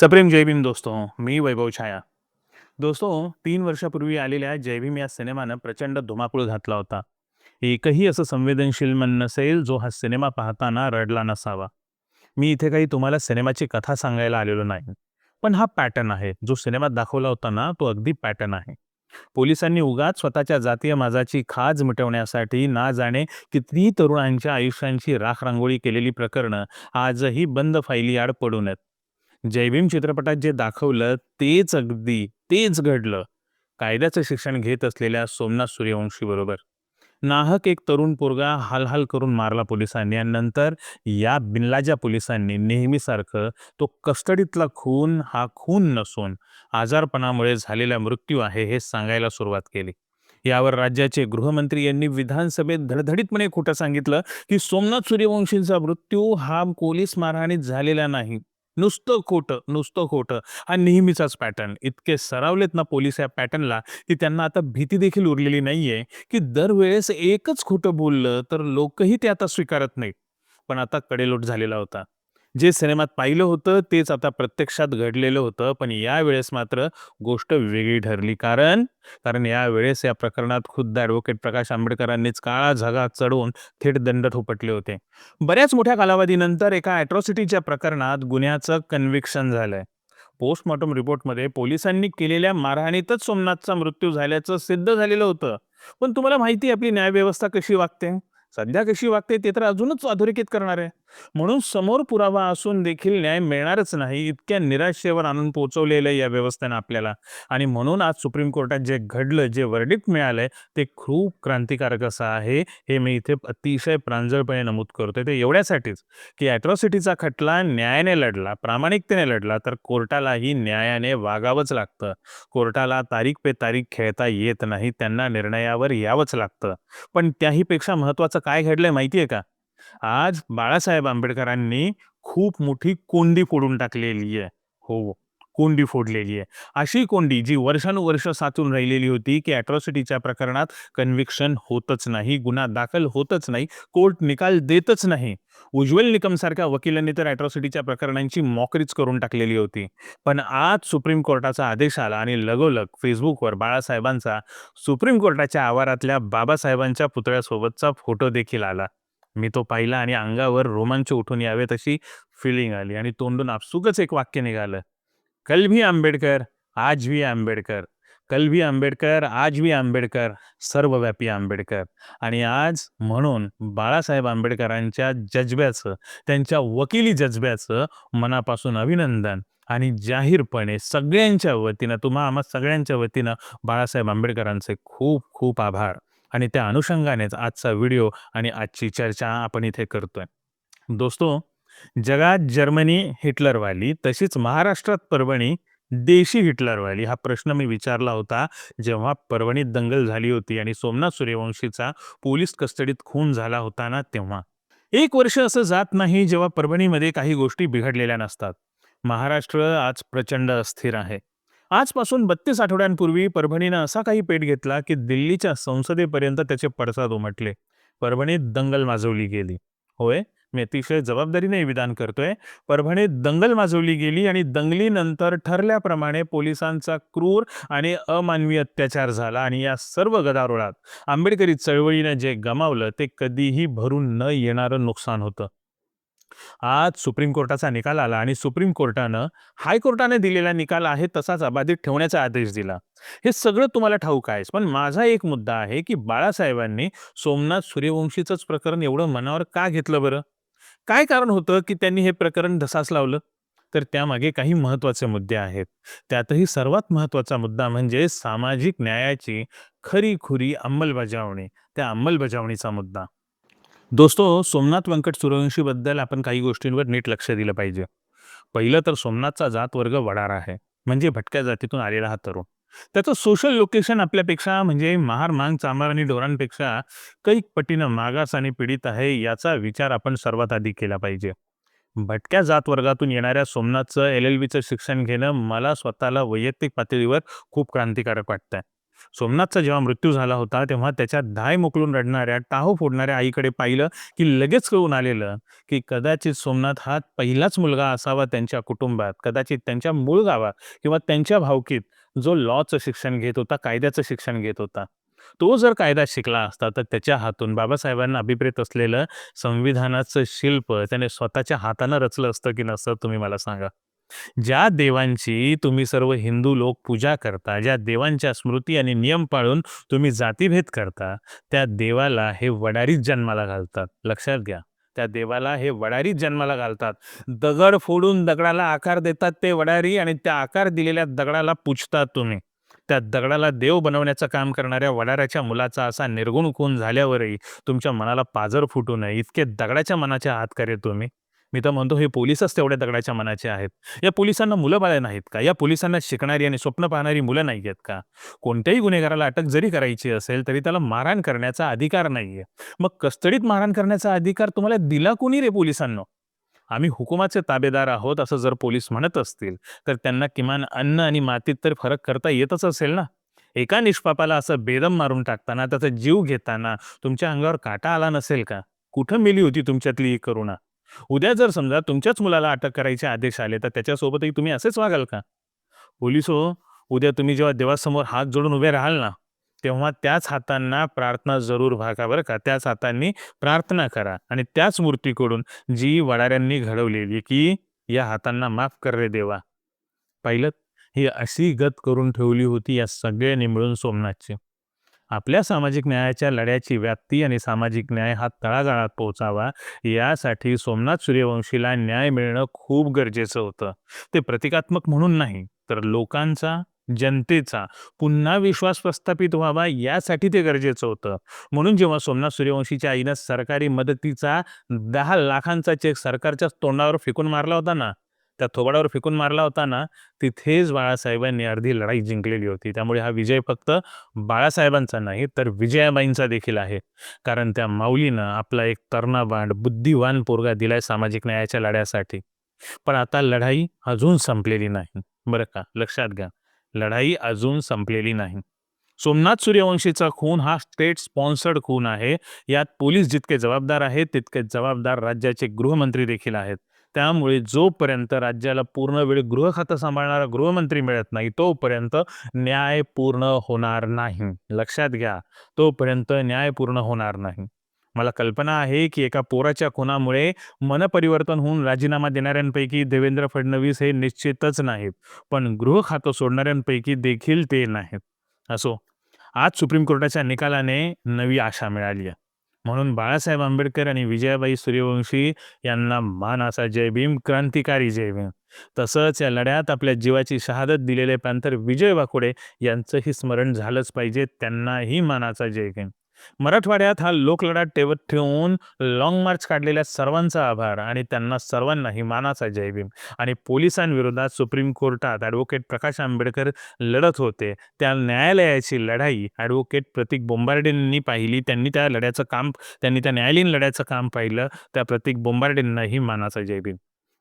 सप्रेम जय भीम दोस्तों मी वैभव छाया. दोस्तों तीन वर्षापूर्वी आलेल्या जय भीम या सिनेमानं प्रचंड धुमाकूळ घातला होता. एकही असं संवेदनशील मन नसेल जो हा सिनेमा पाहताना रडला नसावा. मी इथे काही तुम्हाला सिनेमाची कथा सांगायला आलेलो नाही. पण हा पॅटर्न आहे. जो सिनेमात दाखवला होता ना तो अगदी पॅटर्न आहे. पोलिसांनी उगाच स्वतःच्या जातीय माझाची खाज मिटवण्यासाठी ना जाणे किती तरुणांच्या आयुष्यांची राखरांगोळी केलेली प्रकरणं आजही बंद फायली आड पडून आहेत. जयभीम चित्रपटात जे दाखवलं तेच अगदी तेच घडलं. कायद्याचं शिक्षण घेत असलेल्या सोमनाथ सूर्यवंशी बरोबर. नाहक एक तरुण पोरगा हालहाल करून मारला पोलिसांनी आणि नंतर या बिनलाजा पोलिसांनी नेहमीसारखं तो कस्टडीतला खून हा खून नसून आजारपणामुळे झालेला मृत्यू आहे हे सांगायला सुरुवात केली. यावर राज्याचे गृहमंत्री यांनी विधानसभेत धडधडीतपणे खोटं सांगितलं की सोमनाथ सूर्यवंशींचा मृत्यू हा पोलीस मारहाणीत झालेला नाही. नुसतं खोटं नुसतं खोटं. हा नेहमीचाच पॅटर्न इतके सरावलेत ना पोलीस या पॅटर्नला की त्यांना आता भीती देखील उरलेली नाहीये की दरवेळेस एकच खोटं बोललं तर लोकही ते आता स्वीकारत नाहीत. पण आता कडेलोट झालेला होता. जे सिनेमात पाहिलं होतं तेच आता प्रत्यक्षात घडलेलं होतं. पण यावेळेस मात्र गोष्ट वेगळी ठरली. कारण कारण यावेळेस या प्रकरणात खुद्द ॲडव्होकेट प्रकाश आंबेडकरांनीच काळा झगा चढवून थेट दंड थोपटले होते. बऱ्याच मोठ्या कालावधीनंतर एका ॲट्रॉसिटीच्या प्रकरणात गुन्ह्याचं कन्व्हिक्शन झालंय. पोस्टमॉर्टम रिपोर्टमध्ये पोलिसांनी केलेल्या मारहाणीतच सोमनाथचा मृत्यू झाल्याचं सिद्ध झालेलं होतं. पण तुम्हाला माहिती आहे आपली न्यायव्यवस्था कशी वागते? सध्या कशी वागते ते तर अजूनच अधोरेखित करणार आहे. म्हणून समोर पुरावा असून देखील न्याय मिळणारच नाही इतक्या निराशेवर आणून पोहोचवलेलं या व्यवस्थेनं आपल्याला. आणि म्हणून आज सुप्रीम कोर्टात जे घडलं जे वर्डिक्ट मिळालंय ते खूप क्रांतिकारक असं आहे. हे मी इथे अतिशय प्रांजळपणे नमूद करतोय. ते एवढ्यासाठीच की ॲट्रॉसिटीचा खटला न्यायाने लढला प्रामाणिकतेने लढला तर कोर्टालाही न्यायाने वागावंच लागतं. कोर्टाला तारीख पे तारीख खेळता येत नाही त्यांना निर्णयावर यावंच लागतं. पण त्याहीपेक्षा महत्त्वाचं काय घडलंय माहिती आहे का? आज बाळासाहेब आंबेडकरांनी खूप मोठी कोंडी फोडून टाकलेली आहे. हो कोंडी फोडलेली आहे. अशी कोंडी जी वर्षानुवर्ष साचून राहिलेली होती की अॅट्रॉसिटीच्या प्रकरणात कन्व्हिक्शन होतच नाही गुन्हा दाखल होतच नाही कोर्ट निकाल देतच नाही. उज्ज्वल निकम सारख्या वकिलांनी तर अॅट्रॉसिटीच्या प्रकरणांची मॉकरीच करून टाकलेली होती. पण आज सुप्रीम कोर्टाचा आदेश आला आणि लगोलग फेसबुकवर बाळासाहेबांचा सुप्रीम कोर्टाच्या आवारातल्या बाबासाहेबांच्या पुतळ्यासोबतचा फोटो देखील आला. मी तो पाहिला आणि अंगावर रोमांच उठून यावे तशी फिलिंग आली आणि तोंडून आपसुकच एक वाक्य निघालं. कल भी आंबेडकर आज भी आंबेडकर कल भी आंबेडकर आज भी आंबेडकर सर्वव्यापी आंबेडकर. आणि आज म्हणून बाळासाहेब आंबेडकरांच्या जज्ब्याचं त्यांच्या वकिली जज्ब्याचं मनापासून अभिनंदन आणि जाहीरपणे सगळ्यांच्या वतीनं तुम्हा आम्हा सगळ्यांच्या वतीनं बाळासाहेब आंबेडकरांचे खूप खूप आभार. आणि त्या अनुषंगानेच आजचा व्हिडिओ आणि आजची चर्चा आपण इथे करतोय. दोस्तो जगात जर्मनी हिटलरवाली तशीच महाराष्ट्रात परभणी देशी हिटलरवाली हा प्रश्न मी विचारला होता जेव्हा परभणीत दंगल झाली होती आणि सोमनाथ सूर्यवंशीचा पोलीस कस्टडीत खून झाला होता ना तेव्हा. एक वर्ष असं जात नाही जेव्हा परभणीमध्ये काही गोष्टी बिघडलेल्या नसतात. महाराष्ट्र आज प्रचंड अस्थिर आहे. आजपासून बत्तीस आठवड्यांपूर्वी परभणीनं असा काही पेट घेतला की दिल्लीच्या संसदेपर्यंत त्याचे पडसाद उमटले. परभणीत दंगल माजवली गेली. होय मी अतिशय जबाबदारीने विधान करतोय. परभणीत दंगल माजवली गेली आणि दंगलीनंतर ठरल्याप्रमाणे पोलिसांचा क्रूर आणि अमानवी अत्याचार झाला आणि या सर्व गदारोळात आंबेडकरी चळवळीनं जे गमावलं ते कधीही भरून न येणारं नुकसान होतं. आज सुप्रीम कोर्टाचा निकाल आला आणि सुप्रीम कोर्टानं हायकोर्टाने दिलेला निकाल आहे तसाच अबाधित ठेवण्याचा आदेश दिला. हे सगळं तुम्हाला ठाऊक आहेच पण माझा एक मुद्दा आहे की बाळासाहेबांनी सोमनाथ सूर्यवंशीचंच प्रकरण एवढं मनावर का घेतलं बरं? काय कारण होतं की त्यांनी हे प्रकरण धसास लावलं? तर त्यामागे काही महत्त्वाचे मुद्दे आहेत. त्यातही सर्वात महत्त्वाचा मुद्दा म्हणजे सामाजिक न्यायाची खरी खुरी अंमलबजावणी त्या अंमलबजावणीचा मुद्दा. दोस्तो सोमनाथ व्यंकट सूर्यवंशीबद्दल आपण काही गोष्टींवर नीट लक्ष दिलं पाहिजे. पहिलं तर सोमनाथचा जात वर्ग वडार आहे. म्हणजे भटक्या जातीतून आलेला हा तरुण. त्याचं सोशल लोकेशन आपल्यापेक्षा म्हणजे महार मांग चांभार आणि ढोरांपेक्षा कैक पटीनं मागास आणि पीडित आहे याचा विचार आपण सर्वात आधी केला पाहिजे. भटक्या जात वर्गातून येणाऱ्या सोमनाथचं एल एल बीचं शिक्षण घेणं मला स्वतःला वैयक्तिक पातळीवर खूप क्रांतिकारक वाटतंय. सोमनाथचा जेव्हा मृत्यू झाला होता तेव्हा त्याच्या दाय मोकळून रडणाऱ्या टाहो फोडणाऱ्या आईकडे पाहिलं की लगेच कळून आलेलं की कदाचित सोमनाथ हा पहिलाच मुलगा असावा त्यांच्या कुटुंबात कदाचित त्यांच्या मूळ गावात किंवा त्यांच्या भावकीत जो लॉचं शिक्षण घेत होता कायद्याचं शिक्षण घेत होता. तो जर कायदा शिकला असता तर त्याच्या हातून बाबासाहेबांना अभिप्रेत असलेलं संविधानाचं शिल्प त्याने स्वतःच्या हातानं रचलं असतं की नसतं तुम्ही मला सांगा? ज्या देवांची तुम्ही सर्व हिंदू लोक पूजा करता ज्या देवांच्या स्मृती आणि नियम पाळून तुम्ही जातीभेद करता त्या देवाला हे वडारीच जन्माला घालतात. लक्षात घ्या. त्या देवाला हे वडारीच जन्माला घालतात. दगड फोडून दगडाला आकार देतात ते वडारी आणि त्या आकार दिलेल्या दगडाला पूजतात तुम्ही. त्या दगडाला देव बनवण्याचं काम करणाऱ्या वडाऱ्याच्या मुलाचा असा निर्गुण खून झाल्यावरही तुमच्या मनाला पाजर फुटू नये. इतके दगडाच्या मनाच्या हात करे तुम्ही. मी तर म्हणतो हे पोलिसच तेवढ्या दगडाच्या मनाचे आहेत. या पोलिसांना मुलं बाळ नाहीत का? या पोलिसांना शिकणारी आणि स्वप्न पाहणारी मुलं नाही आहेत का? कोणत्याही गुन्हेगाराला अटक जरी करायची असेल तरी त्याला मारहाण करण्याचा अधिकार नाहीये. मग कस्टडीत मारहाण करण्याचा अधिकार तुम्हाला दिला कोणी रे पोलिसांना? आम्ही हुकुमाचे ताबेदार आहोत असं जर पोलीस म्हणत असतील तर त्यांना किमान अन्न आणि मातीत तर फरक करता येतच असेल ना? एका निष्पापाला असं बेदम मारून टाकताना त्याचा जीव घेताना तुमच्या अंगावर काटा आला नसेल का? कुठं मिली होती तुमच्यातली ही करुणा? उद्या जर समजा तुमच्याच मुलाला अटक करायचे आदेश आले तर त्याच्यासोबतही तुम्ही असेच वागाल का? पोलीस हो उद्या तुम्ही जेव्हा देवासमोर हात जोडून उभे राहाल ना तेव्हा त्याच हातांना प्रार्थना जरूर भागा बरं का. त्याच हातांनी प्रार्थना करा आणि त्याच मूर्तीकडून जी वडाऱ्यांनी घडवलेली की या हातांना माफ कर रे देवा. पाहिलं? ही अशी गत करून ठेवली होती या सगळ्यांनी मिळून सोमनाथची. आपल्या सामाजिक न्यायाच्या लढ्याची व्याप्ती आणि सामाजिक न्याय हा तळागाळात पोहोचावा यासाठी सोमनाथ सूर्यवंशीला न्याय मिळणं खूप गरजेचं होतं. ते प्रतिकात्मक म्हणून नाही तर लोकांचा जनतेचा पुन्हा विश्वास प्रस्थापित व्हावा यासाठी ते गरजेचं होतं. म्हणून जेव्हा सोमनाथ सूर्यवंशीच्या आईनं सरकारी मदतीचा दहा लाखांचा चेक सरकारच्या तोंडावर फेकून मारला होता ना त्या थोबाडावर फेकून मारला होता ना तिथेच बाळासाहेबांनी अर्धी लढाई जिंकलेली होती. त्यामुळे हा विजय फक्त बाळासाहेबांचा नाही तर विजयाबाईंचा देखील आहे. कारण त्या माऊलीनं आपला एक तरणाबांड बुद्धिवान पोरगा दिलाय सामाजिक न्यायाच्या लढ्यासाठी. पण आता लढाई अजून संपलेली नाही. बरं का? लक्षात घ्या. लढाई अजून संपलेली नाही. सोमनाथ सूर्यवंशीचा खून हा स्टेट स्पॉन्सर्ड खून आहे. यात पोलीस जितके जबाबदार आहेत तितके जबाबदार राज्याचे गृहमंत्री देखील आहेत. त्यामुळे जोपर्यंत राज्याला पूर्ण वेळ गृह खातं सांभाळणारा गृहमंत्री मिळत नाही तोपर्यंत न्याय पूर्ण होणार नाही. लक्षात घ्या तोपर्यंत न्याय पूर्ण होणार नाही. मला कल्पना आहे की एका पोराच्या खुनामुळे मनपरिवर्तन होऊन राजीनामा देणाऱ्यांपैकी देवेंद्र फडणवीस हे निश्चितच नाहीत पण गृह खातं सोडणाऱ्यांपैकी देखील ते नाहीत. असो आज सुप्रीम कोर्टाच्या निकालाने नवी आशा मिळाली आहे. म्हणून बाळासाहेब आंबेडकर आणि विजयाबाई सूर्यवंशी यांना मान असा जय भीम क्रांतिकारी जय भीम. तसंच या लढ्यात आपल्या जीवाची शहादत दिलेले पॅंथर विजय वाकोडे यांचंही स्मरण झालंच पाहिजे त्यांनाही मानाचा जय भीम. मराठवाड्यात हा लोकलढा ठेवत ठेवून लॉंग मार्च काढलेल्या सर्वांचा आभार आणि त्यांना सर्वांनाही मानाचा जयभीम. आणि पोलिसांविरोधात सुप्रीम कोर्टात ॲडव्होकेट प्रकाश आंबेडकर लढत होते. त्या न्यायालयाची लढाई ॲडव्होकेट प्रतीक बोंबार्डेंनी पाहिली. त्यांनी त्या लढ्याचं काम त्यांनी त्या न्यायालयीन लढ्याचं काम पाहिलं. त्या प्रतीक बोंबार्डेंनाही मानाचा जयभीम.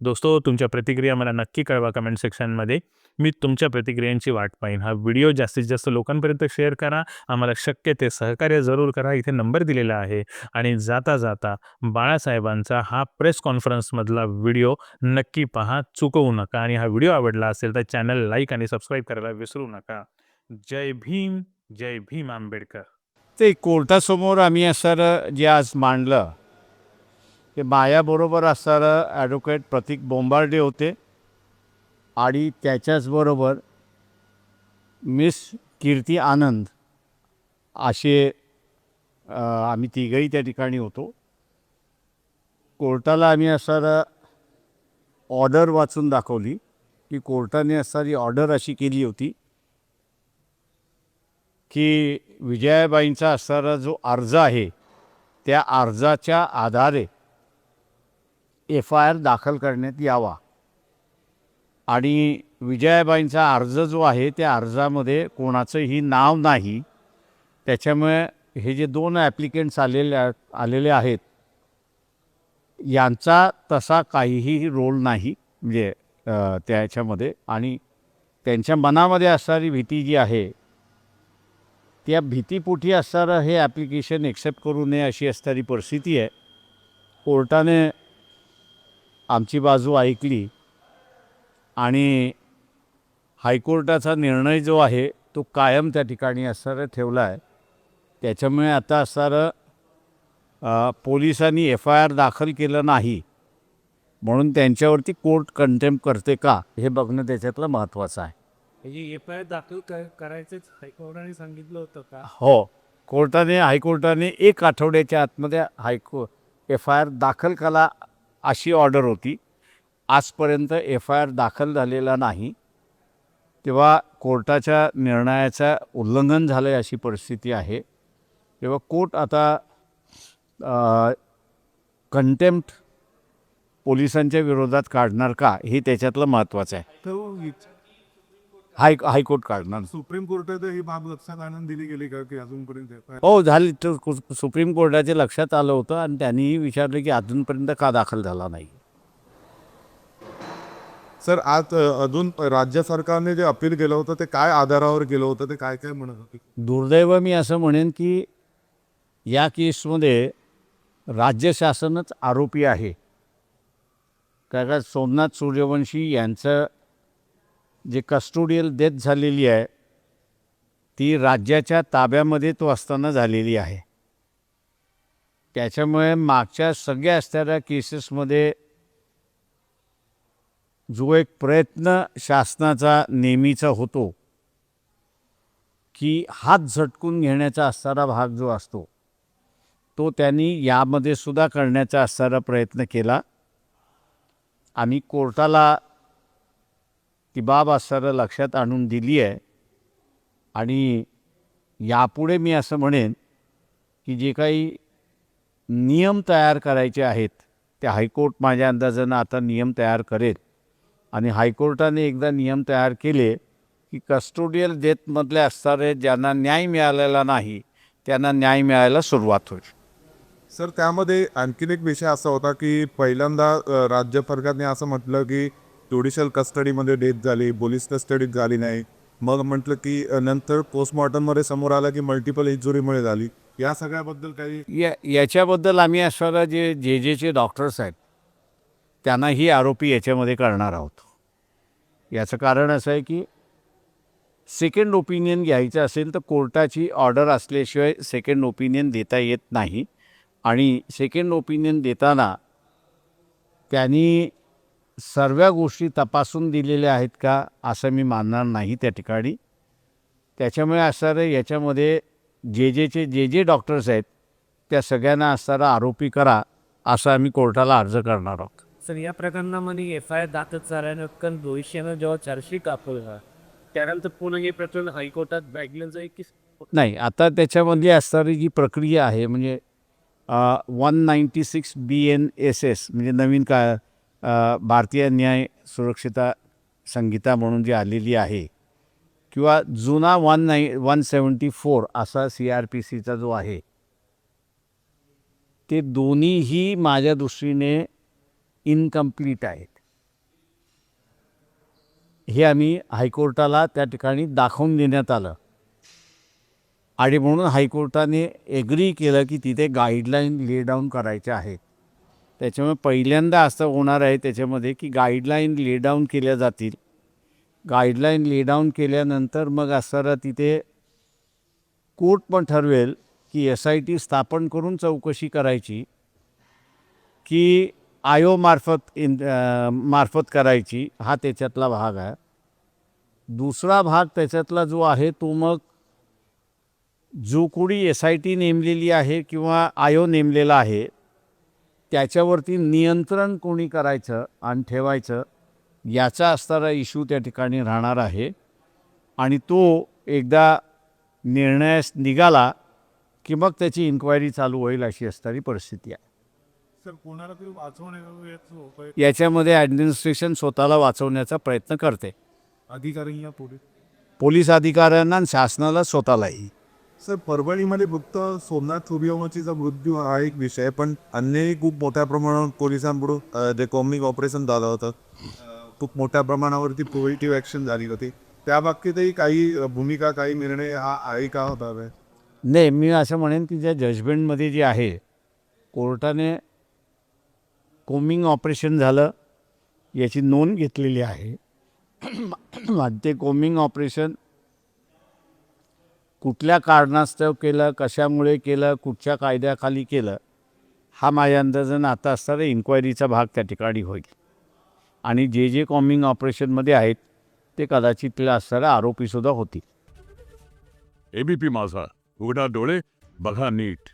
दोस्तो तुमच्या प्रतिक्रिया मला नक्की कळवा कमेंट सेक्शनमध्ये मी तुमच्या प्रतिक्रियांची वाट पाहीन. हा व्हिडिओ जास्तीत जास्त लोकांपर्यंत शेअर करा. आम्हाला शक्य ते सहकार्य जरूर करा. इथे नंबर दिलेला आहे. आणि जाता जाता बाळासाहेबांचा हा प्रेस कॉन्फरन्समधला व्हिडिओ नक्की पहा. चुकवू नका. आणि हा व्हिडिओ आवडला असेल तर चॅनल लाईक आणि सबस्क्राईब करायला विसरू नका. जय भीम जय भीम आंबेडकर. ते कोर्टासमोर आम्ही असं जे आज मांडलं ते माझ्याबरोबर असणारं ॲडव्होकेट प्रतीक बोंबार्डे होते. आणि त्याच्याचबरोबर मिस कीर्ती आनंद असे आम्ही तिघही त्या ठिकाणी होतो. कोर्टाला आम्ही असणारा ऑर्डर वाचून दाखवली की कोर्टाने असणारी ऑर्डर अशी केली होती की विजयाबाईंचा असणारा जो अर्ज आहे त्या अर्जाच्या आधारे एफ आय आर दाखल करण्यात यावा. आणि विजयाबाईंचा अर्ज जो आहे त्या अर्जामध्ये कोणाचंही नाव नाही. त्याच्यामुळे हे जे दोन ॲप्लिकेंट्स आलेले आलेले आहेत यांचा तसा काहीही रोल नाही म्हणजे त्याच्यामध्ये. आणि त्यांच्या मनामध्ये असणारी भीती जी आहे त्या भीतीपोटी असणारं हे ॲप्लिकेशन एक्सेप्ट करू नये अशी असणारी परिस्थिती आहे. कोर्टाने आमची बाजू ऐकली. आणि हायकोर्टाचा निर्णय जो आहे तो कायम त्या ठिकाणी असणारा ठेवला आहे. त्याच्यामुळे आता असणारं पोलिसांनी एफ आय आर दाखल केलं नाही म्हणून त्यांच्यावरती कोर्ट कंटेम्प करते का हे बघणं त्याच्यातलं महत्त्वाचं आहे. म्हणजे एफ आय आर दाखल कर करायचंच हायकोर्टाने सांगितलं होतं का? हो. कोर्टाने हायकोर्टाने एक आठवड्याच्या आतमध्ये हायको एफ आय आर दाखल करा अशी ऑर्डर होती. आजपर्यंत एफ आय आर दाखल झालेला नाही तेव्हा कोर्टाच्या निर्णयाचं उल्लंघन झालं आहे अशी परिस्थिती आहे. तेव्हा कोर्ट आता कंटेम्प्ट पोलिसांच्या विरोधात काढणार का? हे त्याच्यातलं महत्त्वाचं आहे. इ- हाय हायकोर्ट काढणार. सुप्रीम कोर्टात ही बाब लक्षात आणून दिली गेली का की अजूनपर्यंत हो झाली. तर सुप्रीम कोर्टाच्या लक्षात आलं होतं आणि त्यांनीही विचारलं की अजूनपर्यंत का दाखल झाला नाही? सर आज अजून राज्य सरकारने जे अपील केलं होतं ते काय आधारावर केलं होतं ते काय काय म्हणत होते? दुर्दैव मी असं म्हणेन की या केसमध्ये राज्य शासनच आरोपी आहे. कारण सोमनाथ सूर्यवंशी यांचं जे कस्टोडियल डेथ झालेली आहे ती राज्याच्या ताब्यामध्ये तो असताना झालेली आहे. त्याच्यामुळे मागच्या सगळ्या असणाऱ्या केसेसमध्ये जो एक प्रयत्न शासनाचा नेहमीचा होतो की हात झटकून घेण्याचा असणारा भाग जो असतो तो त्यांनी यामध्ये सुद्धा करण्याचा असणारा प्रयत्न केला. आम्ही कोर्टाला ती बाब असणारं लक्षात आणून दिली आहे आणि यापुढे मी असं म्हणेन की जे काही नियम तयार करायचे आहेत ते हायकोर्ट माझ्या अंदाजानं आता नियम तयार करेल. आणि हायकोर्टाने एकदा नियम तयार केले की कस्टोडियल डेथमधले असणारे ज्यांना न्याय मिळालेला नाही त्यांना न्याय मिळायला सुरुवात होईल. सर त्यामध्ये आणखीन एक विषय असा होता की पहिल्यांदा राज्य सरकारने असं म्हटलं की ज्युडिशियल कस्टडीमध्ये डेथ झाली पोलीस कस्टडीत झाली नाही. मग म्हटलं की नंतर पोस्टमॉर्टममध्ये समोर आलं की मल्टिपल इंजुरीमुळे झाली. या सगळ्याबद्दल काही या याच्याबद्दल आम्ही असणारा जे जे जेचे डॉक्टर्स आहेत त्यांनाही आरोपी याच्यामध्ये करणार आहोत. याचं कारण असं आहे की सेकंड ओपिनियन घ्यायचं असेल तर कोर्टाची ऑर्डर असल्याशिवाय सेकंड ओपिनियन देता येत नाही. आणि सेकंड ओपिनियन देताना त्यांनी सर्व गोष्टी तपासून दिलेल्या आहेत का असं मी मानणार नाही त्या ठिकाणी. त्याच्यामुळे असणारं याच्यामध्ये जे जेचे जे जे डॉक्टर्स आहेत त्या सगळ्यांना असणारा आरोपी करा असं आम्ही कोर्टाला अर्ज करणार आहोत. तर या प्रकरणामध्ये एफ आय आर दाखल झाल्यानंतर भविष्यानं जेव्हा चार्जशीट दाखवला त्यानंतर पुन्हा हे प्रकरण हायकोर्टात बॅगलं जाईल की नाही आता त्याच्यामध्ये असणारी जी प्रक्रिया आहे म्हणजे one ninety six B N S S म्हणजे नवीन का भारतीय न्याय सुरक्षिता संहिता म्हणून जी आलेली आहे किंवा जुना one nine one seventy four असा सी आर पी सीचा जो आहे ते दोन्हीही माझ्या दृष्टीने इनकम्प्लीट आहेत. हे आम्ही हायकोर्टाला त्या ठिकाणी दाखवून देण्यात आलं. आणि म्हणून हायकोर्टाने एग्री केलं की तिथे गाईडलाईन ले डाऊन करायच्या आहेत. त्याच्यामुळे पहिल्यांदा असं होणार आहे त्याच्यामध्ये की गाईडलाईन ले डाऊन केल्या जातील. गाईडलाईन ले डाऊन केल्यानंतर मग असणारा तिथे कोर्ट पण ठरवेल की एस आय टी स्थापन करून चौकशी करायची की आयोमार्फत इन मार्फत करायची हा त्याच्यातला भाग आहे. दुसरा भाग त्याच्यातला जो आहे तो मग जो कोणी एस आय टी नेमलेली आहे किंवा आयो नेमलेला आहे त्याच्यावरती नियंत्रण कोणी करायचं आणि ठेवायचं याचा असणारा इश्यू त्या ठिकाणी राहणार आहे. आणि तो एकदा निर्णयास निघाला की मग त्याची इन्क्वायरी चालू होईल अशी असणारी परिस्थिती आहे. कोणाला तरी याच्यामध्ये ॲडमिनिस्ट्रेशन स्वतःला वाचवण्याचा प्रयत्न करते. अधिकारी या पोलीस? पोलीस अधिकाऱ्यांना आणि शासनाला स्वतःलाही. सर परभणीमध्ये फक्त सोमनाथ सूर्यवंशीचा मृत्यू हा एक विषय आहे, पण अन्यही खूप मोठ्या प्रमाणावर पोलिसांकडून जे कॉमिक ऑपरेशन झालं होतं खूप मोठ्या प्रमाणावरती प्रोएक्टिव्ह ॲक्शन झाली होती. त्या बाबतीतही काही भूमिका काही निर्णय हा आहे का? होता? नाही मी असं म्हणेन की ज्या जजमेंटमध्ये जे आहे कोर्टाने कोमिंग ऑपरेशन झालं याची नोंद घेतलेली आहे. ते कोमिंग ऑपरेशन कुठल्या कारणास्तव केलं कशामुळे केलं कुठच्या कायद्याखाली केलं हा माझ्या अंदाजानं आता असणारा इन्क्वायरीचा भाग त्या ठिकाणी होईल. आणि जे जे कॉमिंग ऑपरेशनमध्ये आहेत ते कदाचित तिला असणारा आरोपीसुद्धा होतील. एबीपी माझा उघडा डोळे बघा नीट.